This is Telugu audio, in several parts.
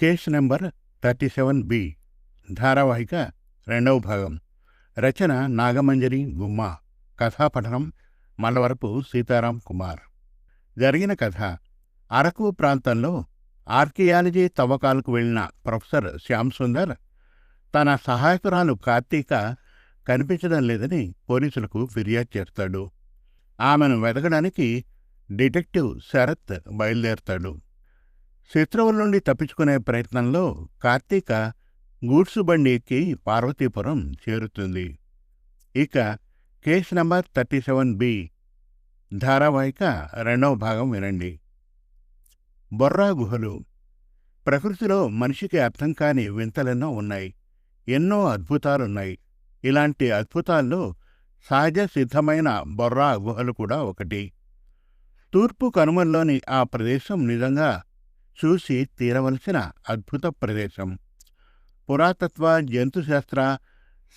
Case number thirty seven B ధారావాహిక రెండవ భాగం. రచన నాగమంజరి గుమ్మ. కథాపఠనం మల్లవరపు సీతారాం కుమార్. జరిగిన కథ. అరకు ప్రాంతంలో ఆర్కియాలజీ తవ్వకాలకు వెళ్ళిన ప్రొఫెసర్ శ్యామ్ సుందర్ తన సహాయకురాలు కార్తీక కనిపించడం లేదని పోలీసులకు ఫిర్యాదు చేస్తాడు. ఆమెను వెతకడానికి డిటెక్టివ్ శరత్ బయలుదేరతాడు. శత్రువుల నుండి తప్పించుకునే ప్రయత్నంలో కార్తీక గూడ్సు బండి ఎక్కి పార్వతీపురం చేరుతుంది. ఇక case number thirty seven B ధారావాహిక రెండవ భాగం వినండి. బొర్రా గుహలు. ప్రకృతిలో మనిషికి అర్థం కాని వింతలెన్నో ఉన్నాయి. ఎన్నో అద్భుతాలున్నాయి. ఇలాంటి అద్భుతాల్లో సహజ సిద్ధమైన బొర్రా గుహలు కూడా ఒకటి. తూర్పు కనుమల్లోని ఆ ప్రదేశం నిజంగా చూసి తీరవలసిన అద్భుత ప్రదేశం. పురాతత్వ జంతుశాస్త్ర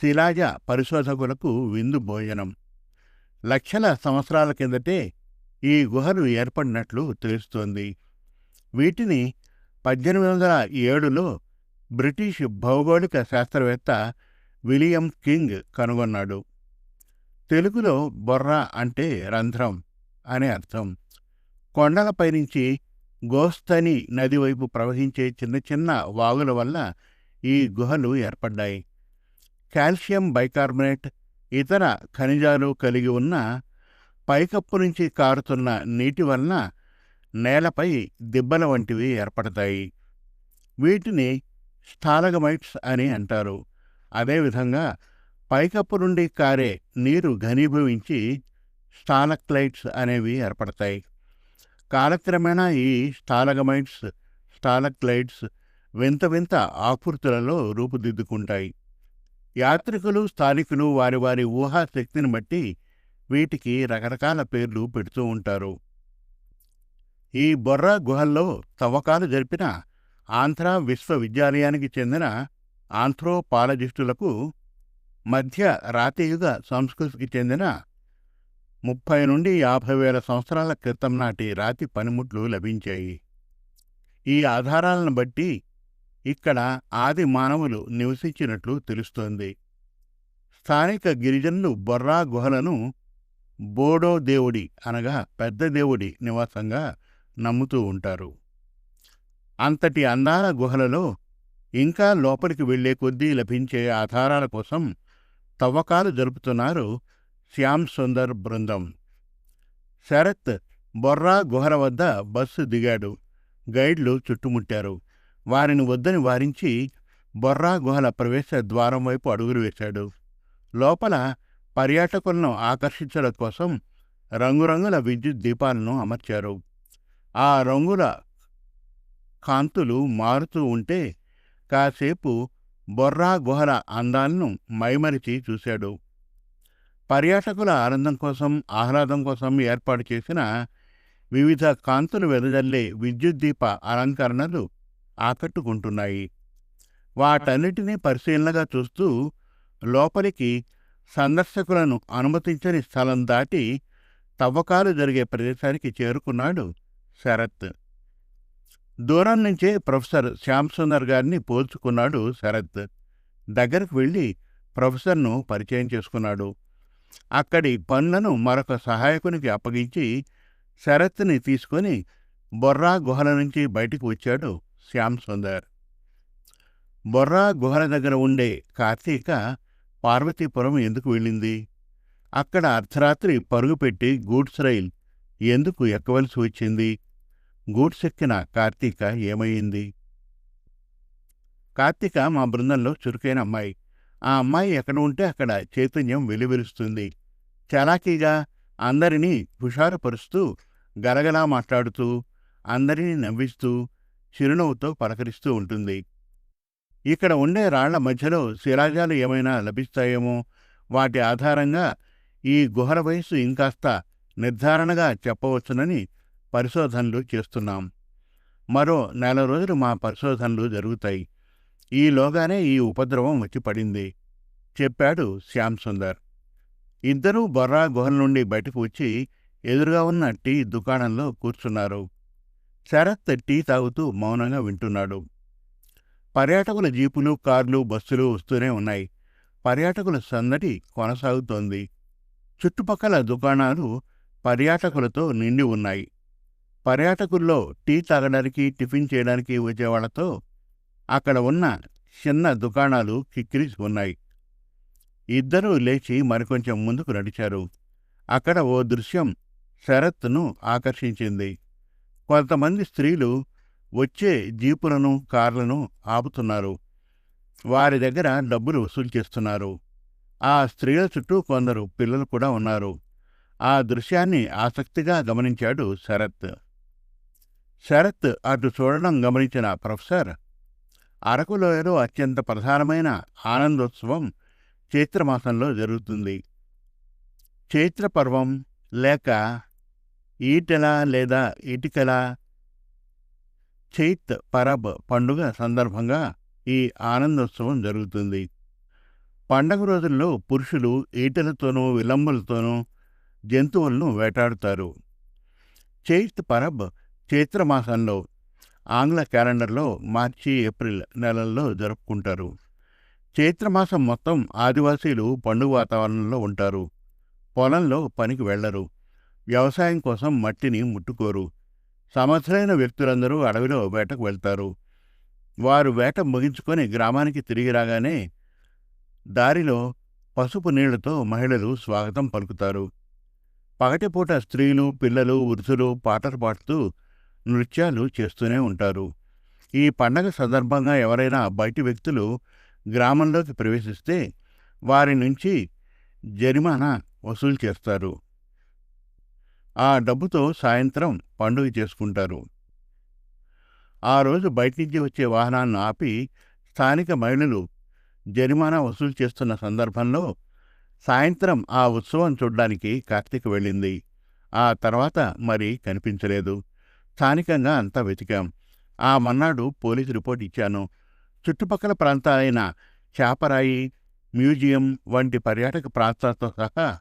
శిలాజ పరిశోధకులకు విందు భోజనం. లక్షల సంవత్సరాల కిందటే ఈ గుహలు ఏర్పడినట్లు తెలుస్తోంది. వీటిని పద్దెనిమిది వందల ఏడులో బ్రిటిష్ భౌగోళిక శాస్త్రవేత్త విలియం కింగ్ కనుగొన్నాడు. తెలుగులో బొర్ర అంటే రంధ్రం అనే అర్థం. కొండలపై నుంచి గోస్తని నది వైపు ప్రవహించే చిన్న చిన్న వాగుల వల్ల ఈ గుహలు ఏర్పడ్డాయి. కాల్షియం బైకార్బోనేట్ ఇతర ఖనిజాలు కలిగి ఉన్న పైకప్పు నుంచి కారుతున్న నీటి వలన నేలపై దిబ్బల వంటివి ఏర్పడతాయి. వీటిని స్టాలగమైట్స్ అని అంటారు. అదేవిధంగా పైకప్పు నుండి కారే నీరు ఘనీభవించి స్టాలక్లైట్స్ అనేవి ఏర్పడతాయి. కాలక్రమేణా ఈ స్టాలగమైట్స్ స్టాలక్లైట్స్ వింత వింత ఆకృతులలో రూపుదిద్దుకుంటాయి. యాత్రికులు స్థానికులు వారి వారి ఊహాశక్తిని బట్టి వీటికి రకరకాల పేర్లు పెడుతూ ఉంటారు. ఈ బొర్రా గుహల్లో తవ్వకాలు జరిపిన ఆంధ్ర విశ్వవిద్యాలయానికి చెందిన ఆంథ్రోపాలజిస్టులకు మధ్య రాతియుగ సంస్కృతికి చెందిన ముప్పై నుండి యాభై వేల సంవత్సరాల క్రితం నాటి రాతి పనిముట్లు లభించాయి. ఈ ఆధారాలను బట్టి ఇక్కడ ఆది మానవులు నివసించినట్లు తెలుస్తోంది. స్థానిక గిరిజనులు బొర్రా గుహలను బోడో దేవుడి అనగా పెద్ద దేవుడి నివాసంగా నమ్ముతూ ఉంటారు. అంతటి అందాల గుహలలో ఇంకా లోపలికి వెళ్ళే కొద్దీ లభించే ఆధారాల కోసం తవ్వకాలు జరుపుతున్నారు శ్యామ్ సుందర్ బృందం శరత్ బొర్రా గుహల వద్ద బస్సు దిగాడు గైడ్లు చుట్టుముట్టారు వారిని వద్దని వారించి బొర్రా గుహల ప్రవేశ ద్వారం వైపు అడుగులు వేశాడు లోపల పర్యాటకులను ఆకర్షించడం కోసం రంగురంగుల విద్యుత్ దీపాలను అమర్చారు ఆ రంగుల కాంతులు మారుతూ ఉంటే కాసేపు బొర్రా గుహల అందాలను మైమరిచి చూశాడు పర్యాటకుల ఆనందం కోసం ఆహ్లాదం కోసం ఏర్పాటు చేసిన వివిధ కాంతులు వెదజల్లే విద్యుత్ దీప అలంకరణలు ఆకట్టుకుంటున్నాయి. వాటన్నిటినీ పరిశీలనగా చూస్తూ లోపలికి సందర్శకులను అనుమతించని స్థలం దాటి తవ్వకాలు జరిగే ప్రదేశానికి చేరుకున్నాడు శరత్. దూరం నుంచే ప్రొఫెసర్ శ్యామ్సుందర్ గారిని పోల్చుకున్నాడు శరత్. దగ్గరకు వెళ్ళి ప్రొఫెసర్ను పరిచయం చేసుకున్నాడు. అక్కడి పనులను మరొక సహాయకునికి అప్పగించి శరత్ని తీసుకొని బొర్రా గుహల నుంచి బయటికి వచ్చాడు శ్యామ్ సుందర్. బొర్రా గుహల దగ్గర ఉండే కార్తీక పార్వతీపురం ఎందుకు వెళ్ళింది? అక్కడ అర్ధరాత్రి పరుగుపెట్టి గూడ్స్ రైల్ ఎందుకు ఎక్కవలసి వచ్చింది? గూడ్స్ ఎక్కిన కార్తీక ఏమయ్యింది? కార్తీక మా బృందంలో చురుకైన అమ్మాయి. ఆ అమ్మాయి ఎక్కడ ఉంటే అక్కడ చైతన్యం వెలువెలుస్తుంది. చలాకీగా అందరినీ హుషారుపరుస్తూ గలగలా మాట్లాడుతూ అందరినీ నవ్విస్తూ చిరునవ్వుతో పలకరిస్తూ ఉంటుంది. ఇక్కడ ఉండే రాళ్ళ మధ్యలో శిలాజాలు ఏమైనా లభిస్తాయేమో వాటి ఆధారంగా ఈ గుహల వయస్సు ఇంకాస్త నిర్ధారణగా చెప్పవచ్చునని పరిశోధనలు చేస్తున్నాం. మరో నెల రోజులు మా పరిశోధనలు జరుగుతాయి. ఈలోగానే ఈ ఉపద్రవం వచ్చి పడింది. చెప్పాడు శ్యామ్ సుందర్. ఇద్దరూ బొర్రా గుహల నుండి బయటకు వచ్చి ఎదురుగా ఉన్న టీ దుకాణంలో కూర్చున్నారు. శరత్ టీ తాగుతూ మౌనంగా వింటున్నాడు. పర్యాటకుల జీపులు కార్లు బస్సులు వస్తూనే ఉన్నాయి. పర్యాటకుల సందడి కొనసాగుతోంది. చుట్టుపక్కల దుకాణాలు పర్యాటకులతో నిండి ఉన్నాయి. పర్యాటకుల్లో టీ తాగడానికి టిఫిన్ చేయడానికి వచ్చేవాళ్ళతో అక్కడ ఉన్న చిన్న దుకాణాలు కిక్కిరిసి ఉన్నాయి. ఇద్దరూ లేచి మరికొంచెం ముందుకు నడిచారు. అక్కడ ఓ దృశ్యం శరత్ను ఆకర్షించింది. కొంతమంది స్త్రీలు వచ్చే జీపులను కార్లను ఆపుతున్నారు. వారి దగ్గర డబ్బులు వసూలు చేస్తున్నారు. ఆ స్త్రీల చుట్టూ కొందరు పిల్లలు కూడా ఉన్నారు. ఆ దృశ్యాన్ని ఆసక్తిగా గమనించాడు శరత్. శరత్ అటు చూడడం గమనించిన ప్రొఫెసర్ అరకులోయలో అత్యంత ప్రధానమైన ఆనందోత్సవం చైత్రమాసంలో జరుగుతుంది. చైత్ర పర్వం లేక ఈటెల లేదా ఇటికల చైత్ పరబ్ పండుగ సందర్భంగా ఈ ఆనందోత్సవం జరుగుతుంది. పండగ రోజుల్లో పురుషులు ఈటెలతోనూ విలంబులతోనూ జంతువులను వేటాడుతారు. చైత్ పరబ్ చైత్రమాసంలో ఆంగ్ల క్యాలెండర్లో మార్చి ఏప్రిల్ నెలల్లో జరుపుకుంటారు. చైత్రమాసం మొత్తం ఆదివాసీలు పండుగ వాతావరణంలో ఉంటారు. పొలంలో పనికి వెళ్ళరు వ్యవసాయం కోసం మట్టిని ముట్టుకోరు. సమర్థులైన వ్యక్తులందరూ అడవిలో వేటకు వెళ్తారు. వారు వేట ముగించుకొని గ్రామానికి తిరిగి రాగానే దారిలో పసుపు నీళ్ళతో మహిళలు స్వాగతం పలుకుతారు. పగటిపూట స్త్రీలు పిల్లలు వృద్ధులు పాటలు పాడుతూ నృత్యాలు చేస్తూనే ఉంటారు. ఈ పండగ సందర్భంగా ఎవరైనా బయటి వ్యక్తులు గ్రామంలోకి ప్రవేశిస్తే వారి నుంచి జరిమానా వసూలు చేస్తారు. ఆ డబ్బుతో సాయంత్రం పండుగ చేసుకుంటారు. ఆ రోజు బయట నుంచి వచ్చే వాహనాలను ఆపి స్థానిక మహిళలు జరిమానా వసూలు చేస్తున్న సందర్భంలో సాయంత్రం ఆ ఉత్సవం చూడ్డానికి కార్తీక్ వెళ్ళింది. ఆ తర్వాత మరి కనిపించలేదు. స్థానికంగా అంతా వెతికాం. ఆ మన్నాడు పోలీసు రిపోర్ట్ ఇచ్చాను. చుట్టుపక్కల ప్రాంతాలైన చాపరాయి మ్యూజియం వంటి పర్యాటక ప్రాంతాలతో సహా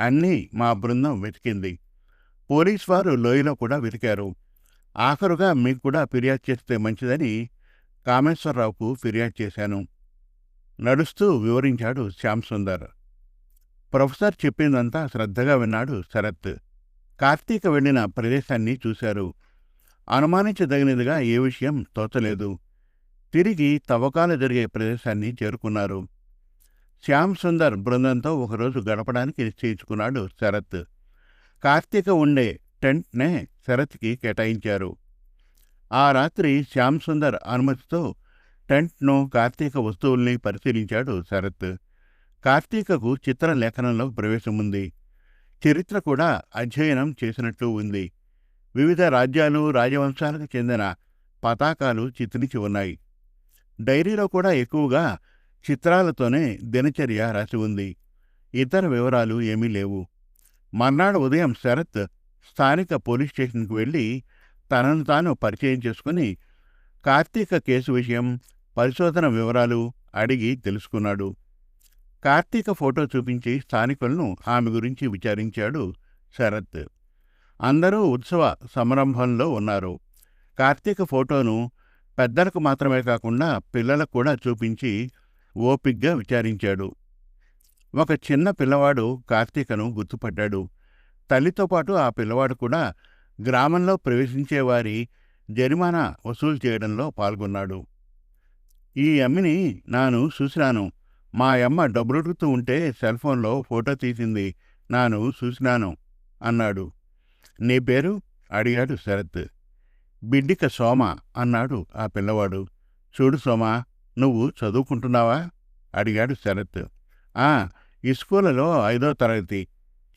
అన్నీ మా బృందం వెతికింది. పోలీస్ వారు లోయలో కూడా వెతికారు. ఆఖరుగా మీకు కూడా ఫిర్యాదు చేస్తే మంచిదని కామేశ్వరరావుకు ఫిర్యాదు చేశాను. నడుస్తూ వివరించాడు శ్యామ్ సుందర్. ప్రొఫెసర్ చెప్పిందంతా శ్రద్ధగా విన్నాడు శరత్. కార్తీక వెళ్ళిన ప్రదేశాన్ని చూశారు. అనుమానించదగినదిగా ఏ విషయం తోచలేదు. తిరిగి తవ్వకాలు జరిగే ప్రదేశాన్ని చేరుకున్నారు. శ్యామ్ సుందర్ బృందంతో ఒకరోజు గడపడానికి నిశ్చయించుకున్నాడు శరత్. కార్తీక ఉండే టెంట్నే శరత్కి కేటాయించారు. ఆ రాత్రి శ్యామ్ సుందర్ అనుమతితో టెంట్ను కార్తీక వస్తువుల్ని పరిశీలించాడు శరత్. కార్తీకకు చిత్రలేఖనంలో ప్రవేశం ఉంది చరిత్ర కూడా అధ్యయనం చేసినట్లు ఉంది. వివిధ రాజ్యాలు రాజవంశాలకు చెందిన పతాకాలు చిత్రించి ఉన్నాయి. డైరీలో కూడా ఎక్కువగా చిత్రాలతోనే దినచర్య రాసి ఉంది. ఇతర వివరాలు ఏమీ లేవు. మర్నాడు ఉదయం శరత్ స్థానిక పోలీస్ స్టేషన్కు వెళ్ళి తనను తాను పరిచయం చేసుకుని కార్తీక కేసు విషయం పరిశోధన వివరాలు అడిగి తెలుసుకున్నాడు. కార్తీక ఫోటో చూపించి స్థానికులను ఆమె గురించి విచారించాడు శరత్. అందరూ ఉత్సవ సంరంభంలో ఉన్నారు. కార్తీక ఫోటోను పెద్దలకు మాత్రమే కాకుండా పిల్లలకు కూడా చూపించి ఓపిగ్గా విచారించాడు. ఒక చిన్న పిల్లవాడు కార్తీకను గుర్తుపట్టాడు తల్లితో పాటు ఆ పిల్లవాడు కూడా గ్రామంలో ప్రవేశించేవారి జరిమానా వసూలు చేయడంలో పాల్గొన్నాడు. ఈ అమ్మిని నాను చూసినాను. మా అమ్మ డబ్బులుడుతూ ఉంటే సెల్ ఫోన్లో ఫోటో తీసింది. నాను చూసినాను అన్నాడు. నీ పేరు? అడిగాడు శరత్. బిడ్డిక సోమ అన్నాడు ఆ పిల్లవాడు. చూడు సోమ నువ్వు చదువుకుంటున్నావా? అడిగాడు శరత్. ఆ ఇస్కూలలో ఐదో తరగతి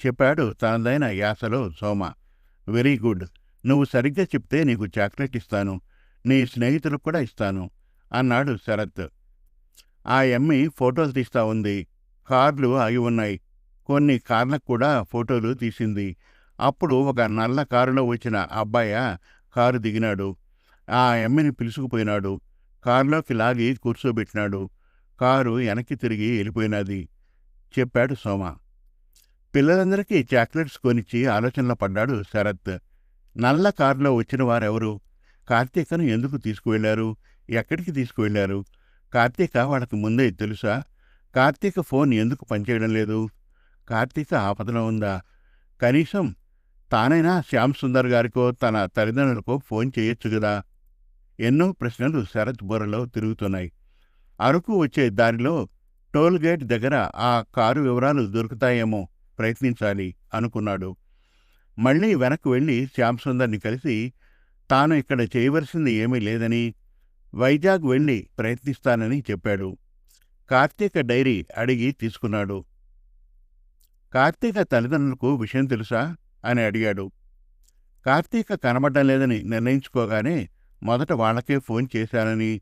చెప్పాడు తనదైన యాసలో సోమ. వెరీ గుడ్ నువ్వు సరిగ్గా చెప్తే నీకు చాక్లెట్ ఇస్తాను నీ స్నేహితులకు కూడా ఇస్తాను అన్నాడు శరత్. ఆ ఎమ్మి ఫోటోలు తీస్తా ఉంది కార్లు ఆగి ఉన్నాయి కొన్ని కార్లకు కూడా ఫోటోలు తీసింది అప్పుడు ఒక నల్ల కారులో వచ్చిన అబ్బాయ కారు దిగినాడు. ఆ ఎమ్మెని పిలుచుకుపోయినాడు కారులోకి లాగి కూర్చోబెట్టినాడు. కారు వెనక్కి తిరిగి వెళ్ళిపోయినది. చెప్పాడు సోమ. పిల్లలందరికీ చాక్లెట్స్ కొనిచ్చి ఆలోచనలో పడ్డాడు శరత్. నల్ల కారులో వచ్చిన వారెవరు? కార్తీకను ఎందుకు తీసుకువెళ్ళారు? ఎక్కడికి తీసుకువెళ్ళారు? కార్తీక వాళ్ళకి ముందే తెలుసా? కార్తీక ఫోన్ ఎందుకు పనిచేయడం లేదు? కార్తీక ఆపదలో ఉందా? కనీసం తానైనా శ్యామ్ సుందర్ గారికో తన తల్లిదండ్రులకో ఫోన్ చేయొచ్చు కదా ఎన్నో ప్రశ్నలు శరత్ బుర్రలో తిరుగుతున్నాయి. అరకు వచ్చే దారిలో టోల్ గేట్ దగ్గర ఆ కారు వివరాలు దొరుకుతాయేమో ప్రయత్నించాలి అనుకున్నాడు. మళ్ళీ వెనక్కి వెళ్ళి శ్యామ్ సుందర్ని కలిసి తాను ఇక్కడ చేయవలసింది ఏమీ లేదని వైజాగ్ వెళ్ళి ప్రయత్నిస్తానని చెప్పాడు. కార్తీక డైరీ అడిగి తీసుకున్నాడు. కార్తీక తల్లిదండ్రులకు విషయం తెలుసా? అని అడిగాడు. కార్తీక కనబడ్డం లేదని నిర్ణయించుకోగానే మొదట వాళ్ళకే ఫోన్ చేశానని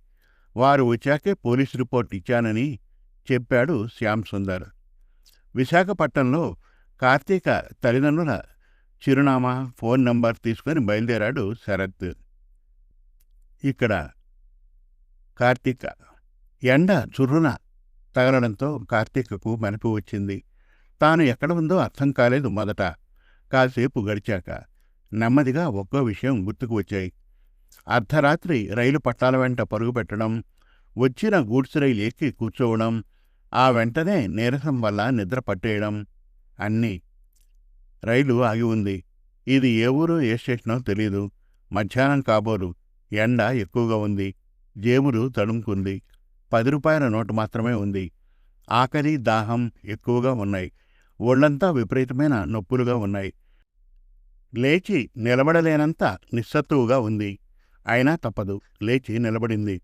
వారు వచ్చాకే పోలీస్ రిపోర్ట్ ఇచ్చానని చెప్పాడు శ్యామ్ సుందర్. విశాఖపట్నంలో కార్తీక తల్లిదండ్రుల చిరునామా ఫోన్ నంబర్ తీసుకొని బయలుదేరాడు శరత్. ఇక్కడ కార్తీక. ఎండ చుర్రున తగలడంతో కార్తీకకు మెనపు వచ్చింది. తాను ఎక్కడ ఉందో అర్థం కాలేదు మొదట. కాసేపు గడిచాక నెమ్మదిగా ఒక్కో విషయం గుర్తుకు వచ్చాయి. అర్ధరాత్రి రైలు పట్టాల వెంట పరుగు పెట్టడం వచ్చిన గూడ్స్ రైలు ఎక్కి కూర్చోవడం ఆ వెంటనే నీరసం వల్ల నిద్ర పట్టేయడం అన్నీ. రైలు ఆగి ఉంది. ఇది ఏ ఊరు ఏ స్టేషనో తెలీదు. మధ్యాహ్నం కాబోలు ఎండ ఎక్కువగా ఉంది. జేబులు తడుముకుంది. పది రూపాయల నోటు మాత్రమే ఉంది. ఆకలి దాహం ఎక్కువగా ఉన్నాయి. ఒళ్ళంతా విపరీతమైన నొప్పులుగా ఉన్నాయి. లేచి నిలబడలేనంత నిస్సత్తువుగా ఉంది. అయినా తప్పదు. లేచి నిలబడింది.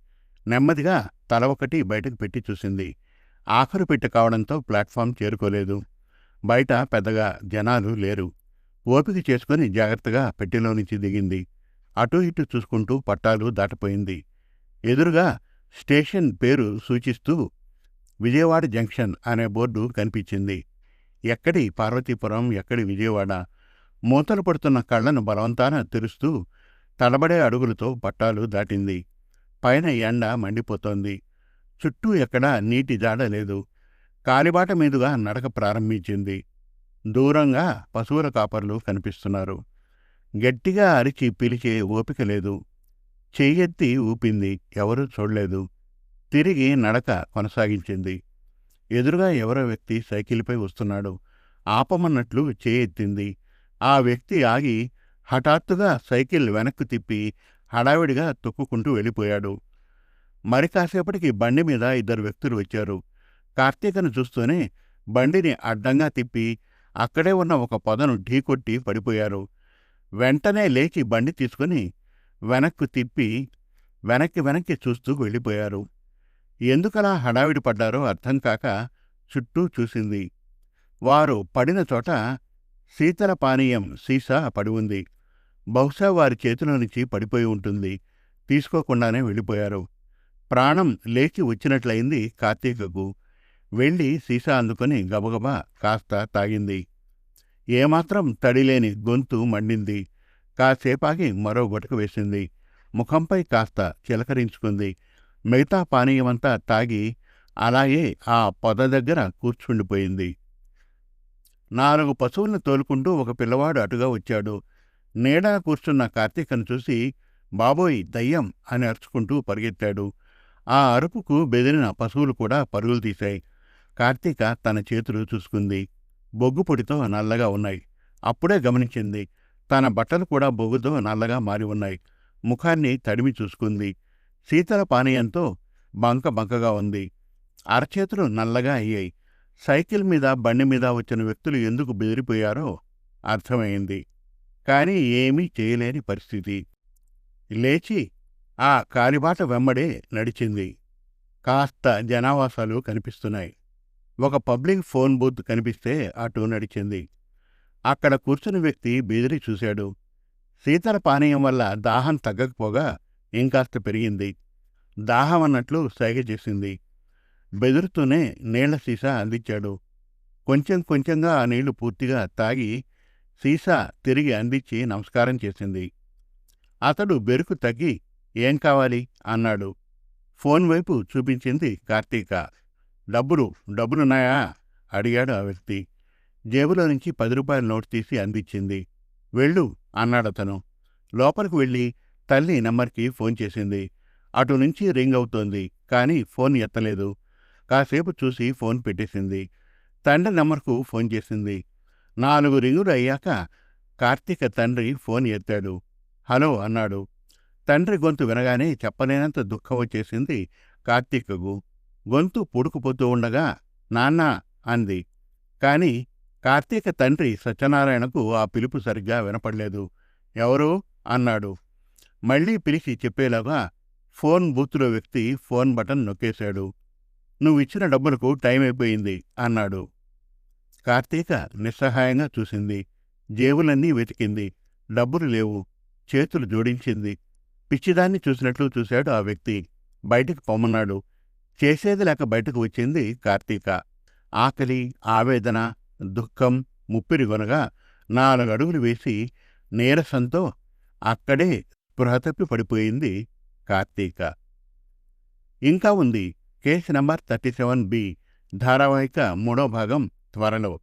నెమ్మదిగా తల ఒకటి బయటకు పెట్టి చూసింది. ఆఖరు పెట్టి కావడంతో ప్లాట్ఫామ్ చేరుకోలేదు. బయట పెద్దగా జనాలు లేరు. ఓపిక చేసుకుని జాగ్రత్తగా పెట్టెలో నుంచి దిగింది. అటూ ఇటు చూసుకుంటూ పట్టాలు దాటిపోయింది. ఎదురుగా స్టేషన్ పేరు సూచిస్తూ విజయవాడ జంక్షన్ అనే బోర్డు కనిపించింది. ఎక్కడి పార్వతీపురం ఎక్కడి విజయవాడ? మూతలు పడుతున్న కళ్ళను బలవంతాన తెరుస్తూ తడబడే అడుగులతో పట్టాలు దాటింది. పైన ఎండ మండిపోతోంది. చుట్టూ ఎక్కడా నీటి జాడ లేదు. కాలిబాట మీదుగా నడక ప్రారంభించింది. దూరంగా పశువుల కాపర్లు కనిపిస్తున్నారు. గట్టిగా అరిచి పిలిచే ఓపిక లేదు. చెయ్యెత్తి ఊపింది. ఎవరూ చూడలేదు. తిరిగి నడక కొనసాగించింది. ఎదురుగా ఎవరో వ్యక్తి సైకిల్పై వస్తున్నాడు. ఆపమన్నట్లు చేయెత్తింది ఆ వ్యక్తి ఆగి హఠాత్తుగా సైకిల్ వెనక్కు తిప్పి హడావిడిగా తొక్కుకుంటూ వెళ్ళిపోయాడు. మరి కాసేపటికి బండి మీద ఇద్దరు వ్యక్తులు వచ్చారు. కార్తీకను చూస్తూనే బండిని అడ్డంగా తిప్పి అక్కడే ఉన్న ఒక పొదను ఢీకొట్టి పడిపోయారు. వెంటనే లేచి బండి తీసుకుని వెనక్కు తిప్పి వెనక్కి వెనక్కి చూస్తూ వెళ్ళిపోయారు. ఎందుకలా హడావిడి పడ్డారో అర్థం కాక చుట్టూ చూసింది. వారు పడిన చోట శీతల పానీయం సీసా పడి ఉంది. బహుశా వారి చేతిలో నుంచి పడిపోయి ఉంటుంది. తీసుకోకుండానే వెళ్ళిపోయారు. ప్రాణం లేచి వచ్చినట్లయింది కార్తీకకు. వెళ్ళి సీసా అందుకొని గబగబా కాస్త తాగింది. ఏమాత్రం తడిలేని గొంతు మండింది. కాసేపాగి మరో గొటక వేసింది. ముఖంపై కాస్త చిలకరించుకుంది. మిగతా పానీయమంతా తాగి అలాగే ఆ పొద దగ్గర కూర్చుండిపోయింది. నాలుగు పశువులను తోలుకుంటూ ఒక పిల్లవాడు అటుగా వచ్చాడు. నీడా కూర్చున్న కార్తీకను చూసి బాబోయ్ దయ్యం అని అరుచుకుంటూ పరిగెత్తాడు. ఆ అరుపుకు బెదిరిన పశువులు కూడా పరుగులు తీశాయి. కార్తీక తన చేతులు చూసుకుంది. బొగ్గుపొడితో నల్లగా ఉన్నాయి. అప్పుడే గమనించింది. తన బట్టలు కూడా బొగ్గుతో నల్లగా మారి ఉన్నాయి. ముఖాన్ని తడిమి చూసుకుంది. శీతల పానీయంతో బంక బంకగా ఉంది. అరచేతులు నల్లగా అయ్యాయి. సైకిల్ మీద బండి మీద వచ్చిన వ్యక్తులు ఎందుకు బెదిరిపోయారో అర్థమైంది. కాని ఏమీ చేయలేని పరిస్థితి. లేచి ఆ కాలిబాట వెంబడే నడిచింది. కాస్త జనావాసాలు కనిపిస్తున్నాయి. ఒక పబ్లిక్ ఫోన్ బూత్ కనిపిస్తే అటు నడిచింది. అక్కడ కూర్చుని వ్యక్తి బెదిరి చూశాడు. శీతల పానీయం వల్ల దాహం తగ్గకపోగా ఇంకాస్త పెరిగింది. దాహం అన్నట్లు సైగ చేసింది. బెదురుతూనే నీళ్ళ సీసా అందించాడు. కొంచెం కొంచెంగా ఆ నీళ్ళు పూర్తిగా తాగి సీసా తిరిగి అందించి నమస్కారం చేసింది. అతడు బెరుకు తగ్గి ఏం కావాలి? అన్నాడు. ఫోన్ వైపు చూపించింది కార్తీక. డబ్బులు డబ్బులున్నాయా అడిగాడు ఆ వ్యక్తి. జేబులో నుంచి పది రూపాయల నోటు తీసి అందించింది. వెళ్ళు అన్నాడతను. లోపలికి వెళ్ళి తల్లి నెంబర్కి ఫోన్ చేసింది. అటు నుంచి రింగ్ అవుతోంది కానీ ఫోన్ ఎత్తలేదు. కాసేపు చూసి ఫోన్ పెట్టేసింది. తండ్రి నెంబర్కు ఫోన్ చేసింది. నాలుగు రింగులు అయ్యాక కార్తీక తండ్రి ఫోన్ ఎత్తాడు. హలో అన్నాడు. తండ్రి గొంతు వినగానే చెప్పలేనంత దుఃఖం వచ్చేసింది కార్తీకకు. గొంతు పుడుకుపోతూ ఉండగా నాన్న అంది. కాని కార్తీక తండ్రి సత్యనారాయణకు ఆ పిలుపు సరిగ్గా వినపడలేదు. ఎవరు? అన్నాడు. మళ్ళీ పిలిచి చెప్పేలాగా ఫోన్ బూత్లో వ్యక్తి ఫోన్ బటన్ నొక్కేశాడు. నువ్వు ఇచ్చిన డబ్బులకు టైం అయిపోయింది అన్నాడు. కార్తీక నిస్సహాయంగా చూసింది. జేబులన్నీ వెతికింది. డబ్బులు లేవు. చేతులు జోడించింది. పిచ్చిదాన్ని చూసినట్లు చూశాడు ఆ వ్యక్తి. బయటికి పొమ్మన్నాడు. చేసేది లేక బయటకు వచ్చింది కార్తీక. ఆకలి ఆవేదన దుఃఖం ముప్పిరిగొనగా నాలుగు అడుగులు వేసి నీరసంతో అక్కడే స్పృహ తప్పి పడిపోయింది కార్తీక. ఇంకా ఉంది. Case number thirty seven B ధారావాహిక మూడో భాగం త్వరలో.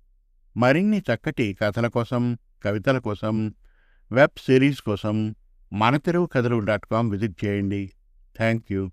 మరిన్ని చక్కటి కథల కోసం కవితల కోసం వెబ్ సిరీస్ కోసం మన తెలుగు కథలు డాట్ కామ్ విజిట్ చేయండి. Thank you